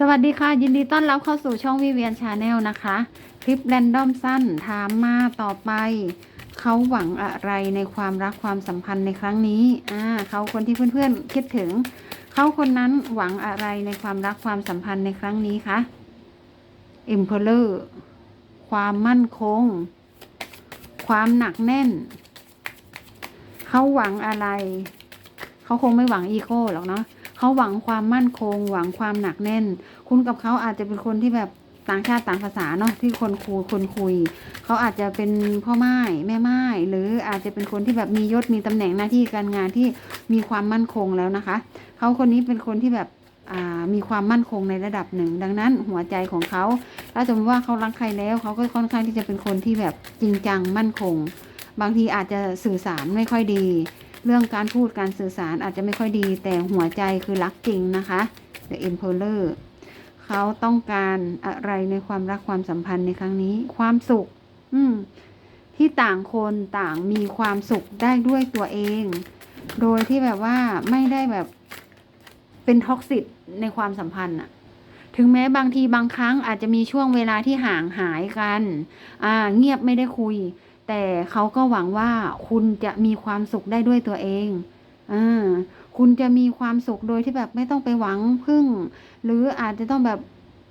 สวัสดีค่ะยินดีต้อนรับเข้าสู่ช่องวิเวียนชาแนลนะคะ คลิปแรนดอมสั้นถามมาต่อไป เขาหวังอะไรในความรักความสัมพันธ์ในครั้งนี้อ่าเขาคนที่เพื่อนๆคิดถึง เขาคนนั้นหวังอะไรในความรักความสัมพันธ์ในครั้งนี้คะ e m p e r o r ความมั่นคง ความหนักแน่น เขาหวังอะไร เขาคงไม่หวังอีโก้หรอกเนาะ เขาหวังความมั่นคง หวังความหนักแน่น คุณกับเขาอาจจะเป็นคนที่แบบต่างชาติต่างภาษาเนาะที่คนคุยคนคุย เขาอาจจะเป็นพ่อไม้แม่ไม้หรืออาจจะเป็นคนที่แบบมียศมีตำแหน่งหน้าที่การงานที่มีความมั่นคงแล้วนะคะ เขาคนนี้เป็นคนที่แบบมีความมั่นคงในระดับหนึ่ง ดังนั้นหัวใจของเขา ถ้าสมมติว่าเขารักใครแล้วเขาก็ค่อนข้างที่จะเป็นคนที่แบบจริงจังมั่นคง บางทีอาจจะสื่อสารไม่ค่อยดี เรื่องการพูดการสื่อสารอาจจะไม่ค่อยดี แต่หัวใจคือรักจริงนะคะ The Emperor เขาต้องการอะไรในความรักความสัมพันธ์ในครั้งนี้ ความสุข อืม ที่ต่างคนต่างมีความสุขได้ด้วยตัวเอง โดยที่แบบว่าไม่ได้แบบเป็นท็อกซิตในความสัมพันธ์อะถึงแม้บางทีบางครั้งอาจจะมีช่วงเวลาที่ห่างหายกัน อ่า เงียบไม่ได้คุย แต่เขาก็หวังว่าคุณจะมีความสุขได้ด้วยตัวเองอ่าคุณจะมีความสุขโดยที่แบบไม่ต้องไปหวังพึ่ง หรืออาจจะต้องแบบ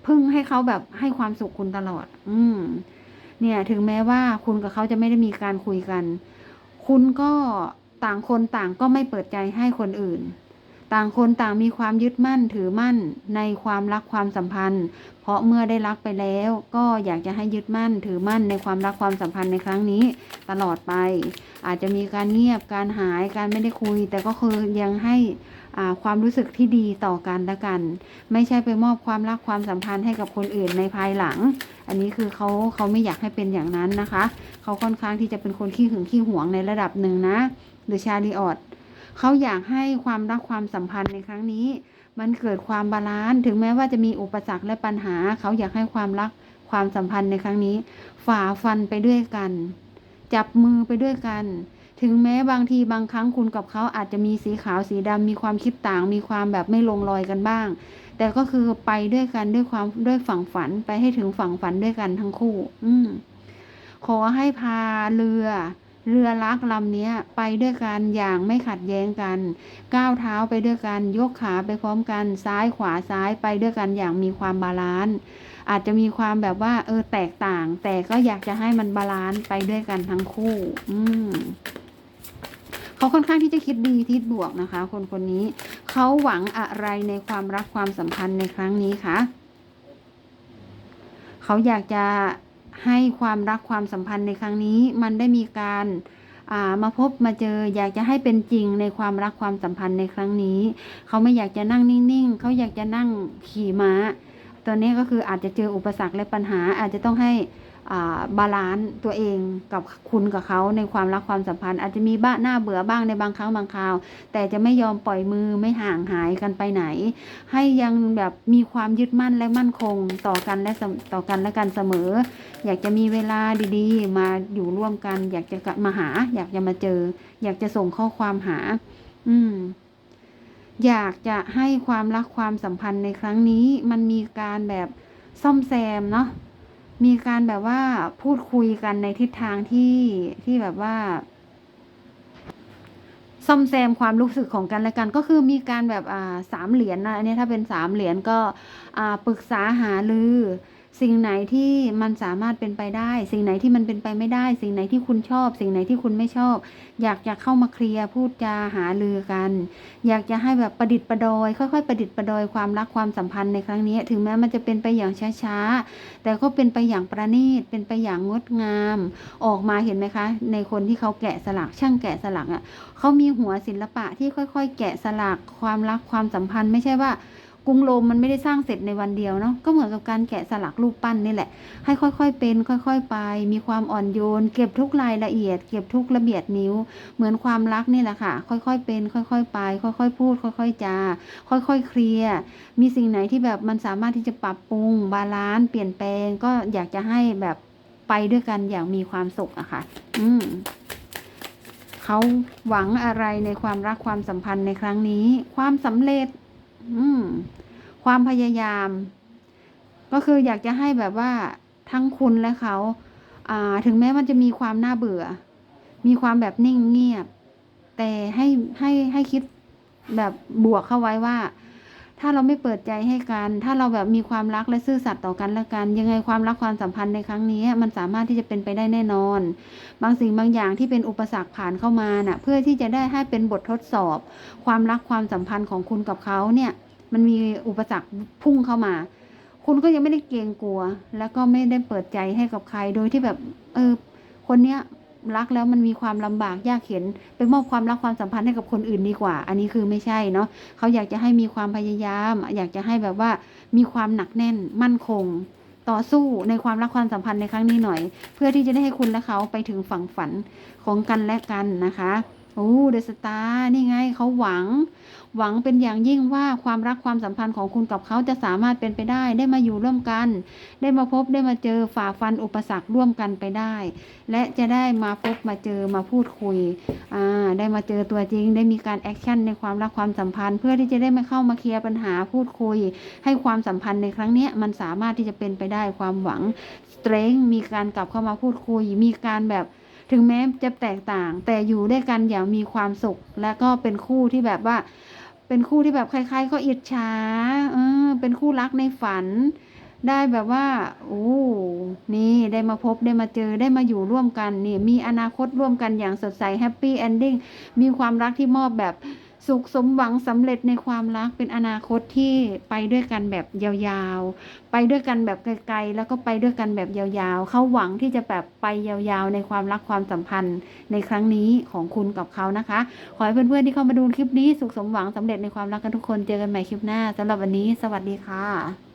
พึ่งให้เขาแบบให้ความสุขคุณตลอด อืม เนี่ยถึงแม้ว่าคุณกับเขาจะไม่ได้มีการคุยกัน คุณก็ต่างคนต่างก็ไม่เปิดใจให้คนอื่น ต่างคนต่างมีความยึดมั่นถือมั่นในความรักความสัมพันธ์ เพราะเมื่อได้รักไปแล้ว ก็อยากจะให้ยึดมั่นถือมั่นในความรักความสัมพันธ์ในครั้งนี้ ตลอดไป อาจจะมีการเงียบการหายการไม่ได้คุย แต่ก็คือยังให้ความรู้สึกที่ดีต่อกันและกัน ไม่ใช่ไปมอบความรักความสัมพันธ์ให้กับคนอื่นในภายหลัง อันนี้คือเขาเขาไม่อยากให้เป็นอย่างนั้นนะคะ เขาค่อนข้างที่จะเป็นคนขี้หึงขี้หวงในระดับหนึ่งนะหรือชาลีออด เขาอยากให้ความรักความสัมพันธ์ในครั้งนี้ มันเกิดความบาลานซ์ถึงแม้ว่าจะมีอุปสรรคและปัญหา เขาอยากให้ความรักความสัมพันธ์ในครั้งนี้ ฝ่าฟันไปด้วยกัน จับมือไปด้วยกัน ถึงแม้บางทีบางครั้งคุณกับเขาอาจจะมีสีขาวสีดำมีความคิดต่าง มีความแบบไม่ลงรอยกันบ้าง แต่ก็คือไปด้วยกันด้วยความด้วยฝั่งฝันไปให้ถึงฝั่งฝันด้วยกันทั้งคู่ อืขอให้พาเรือ เรือลักลำนี้ไปด้วยกันอย่างไม่ขัดแย้งกัน ก้าวเท้าไปด้วยกันยกขาไปพร้อมกันซ้ายขวาซ้ายไปด้วยกันอย่างมีความบาลานซ์อาจจะมีความแบบว่า เออแตกต่าง แต่ก็อยากจะให้มันบาลานซ์ไปด้วยกันทั้งคู่ อืมเขาค่อนข้างที่จะคิดดีทิศบวกนะคะ คนคนนี้เขาหวังอะไรในความรักความสัมพันธ์ในครั้งนี้คะเขาอยากจะ ให้ความรักความสัมพันธ์ในครั้งนี้ มันได้มีการามาพบมาเจออยากจะให้เป็นจริงในความรักความสัมพันธ์ในครั้งนี้ เขาไม่อยากจะนั่งนิ่งๆ เขาอยากจะนั่งขี่ม้า ตอนนี้ก็คืออาจจะเจออุปสรรคและปัญหา อาจจะต้องให้บาลานซ์ตัวเองกับคุณกับเขาในความรักความสัมพันธ์ อาจจะมีบ้าหน้าเบื่อบ้างในบางครั้งบางคราว แต่จะไม่ยอมปล่อยมือไม่ห่างหายกันไปไหน ให้ยังแบบมีความยึดมั่นและมั่นคงต่อกันและต่อกันและกันเสมอ อยากจะมีเวลาดีๆ มาอยู่ร่วมกัน อยากจะมาหา อยากจะมาเจอ อยากจะส่งข้อความหา อืม อยากจะให้ความรักความสัมพันธ์ในครั้งนี้ มันมีการแบบซ่อมแซมเนาะมีการแบบว่าพูดคุยกันในทิศทางที่ที่แบบว่า ซ่อมแซมความรู้สึกของกันและกัน ก็คือมีการแบบอ่าสามเหรียญนะอันนี้ถ้าเป็นสามเหรียญก็อ่าปรึกษาหารือ สิ่งไหนที่มันสามารถเป็นไปได้ สิ่งไหนที่มันเป็นไปไม่ได้ สิ่งไหนที่คุณชอบ สิ่งไหนที่คุณไม่ชอบ อยากจะเข้ามาเคลียร์พูดจาหารือกัน อยากจะให้แบบประดิษฐ์ประดอย ค่อยๆ ประดิษฐ์ประดอยความรักความสัมพันธ์ในครั้งนี้ ถึงแม้มันจะเป็นไปอย่างช้าๆ แต่ก็เป็นไปอย่างประณีต เป็นไปอย่างงดงาม ออกมาเห็นไหมคะ ในคนที่เขาแกะสลักช่างแกะสลักอะเขามีหัวศิลปะที่ค่อย ๆ แกะสลักความรักความสัมพันธ์ไม่ใช่ว่า กรุงโรมมันไม่ได้สร้างเสร็จในวันเดียวเนาะก็เหมือนกับการแกะสลักรูปปั้นนี่แหละ ให้ค่อยๆเป็น ค่อยๆไป มีความอ่อนโยน เก็บทุกรายละเอียด เก็บทุกระเบียดนิ้ว เหมือนความรักนี่แหละค่ะ ค่อยๆเป็น ค่อยๆไป ค่อยๆพูด ค่อยๆจา ค่อยๆเคลียร์มีสิ่งไหนที่แบบมันสามารถที่จะปรับปรุงบาลานซ์เปลี่ยนแปลง ก็อยากจะให้แบบไปด้วยกันอย่างมีความสุขอะค่ะ อืมเขาหวังอะไรในความรักความสัมพันธ์ในครั้งนี้ ความสำเร็จ อืมคความพยายาม ก็คืออยากจะให้แบบว่าทั้งคุณและเขาอ่า ถึงแม้มันจะมีความน่าเบื่อ มีความแบบนิ่งเงียบ แต่ให้ให้ให้คิดแบบบวกเข้าไว้ว่า ถ้าเราไม่เปิดใจให้กัน ถ้าเราแบบมีความรักและซื่อสัตย์ต่อกันและกัน ยังไงความรักความสัมพันธ์ในครั้งนี้ มันสามารถที่จะเป็นไปได้แน่นอน บางสิ่งบางอย่างที่เป็นอุปสรรคผ่านเข้ามาน่ะ เพื่อที่จะได้ให้เป็นบททดสอบ ความรักความสัมพันธ์ของคุณกับเขาเนี่ย มันมีอุปสรรคพุ่งเข้ามา คุณก็ยังไม่ได้เกรงกลัว แล้วก็ไม่ได้เปิดใจให้กับใคร โดยที่แบบ เออ คนเนี้ย รักแล้วมันมีความลำบากยากเข็นไปมอบความรักความสัมพันธ์ให้กับคนอื่นดีกว่า อันนี้คือไม่ใช่เนาะเขาอยากจะให้มีความพยายาม อยากจะให้แบบว่ามีความหนักแน่นมั่นคง ต่อสู้ในความรักความสัมพันธ์ในครั้งนี้หน่อย เพื่อที่จะได้ให้คุณและเขาไปถึงฝั่งฝันของกันและกันนะคะโอ้เดสตาร์นี่ไงเขาหวัง หวังเป็นอย่างยิ่งว่าความรักความสัมพันธ์ของคุณกับเขาจะสามารถเป็นไปได้ ได้มาอยู่ร่วมกัน ได้มาพบได้มาเจอฝ่าฟันอุปสรรคร่วมกันไปได้ และจะได้มาพบมาเจอมาพูดคุยอ่าได้มาเจอตัวจริง ได้มีการแอคชั่นในความรักความสัมพันธ์ เพื่อที่จะได้มาเข้ามาเคลียร์ปัญหาพูดคุย ให้ความสัมพันธ์ในครั้งนี้มันสามารถที่จะเป็นไปได้ความหวังสเตรงมีการกลับเข้ามาพูดคุย มีการแบบถึงแม้จะแตกต่าง แต่อยู่ด้วยกันอย่างมีความสุข และก็เป็นคู่ที่แบบว่า เป็นคู่ที่แบบใครๆก็อิจฉาเออ เป็นคู่รักในฝัน ได้แบบว่าโอ้นี่ได้มาพบได้มาเจอได้มาอยู่ร่วมกันนี่มีอนาคตร่วมกันอย่างสดใสแฮปปี้เอนดิ้งมีความรักที่มอบแบบ สุขสมหวังสำเร็จในความรักเป็นอนาคตที่ไปด้วยกันแบบยาวๆ ไปด้วยกันแบบไกลๆ แล้วก็ไปด้วยกันแบบยาวๆ เขาหวังที่จะแบบไปยาวๆ ในความรักความสัมพันธ์ในครั้งนี้ของคุณกับเขานะคะ ขอให้เพื่อนๆที่เข้ามาดูคลิปนี้สุขสมหวังสำเร็จในความรักกันทุกคนเจอกันใหม่คลิปหน้าสำหรับวันนี้ สวัสดีค่ะ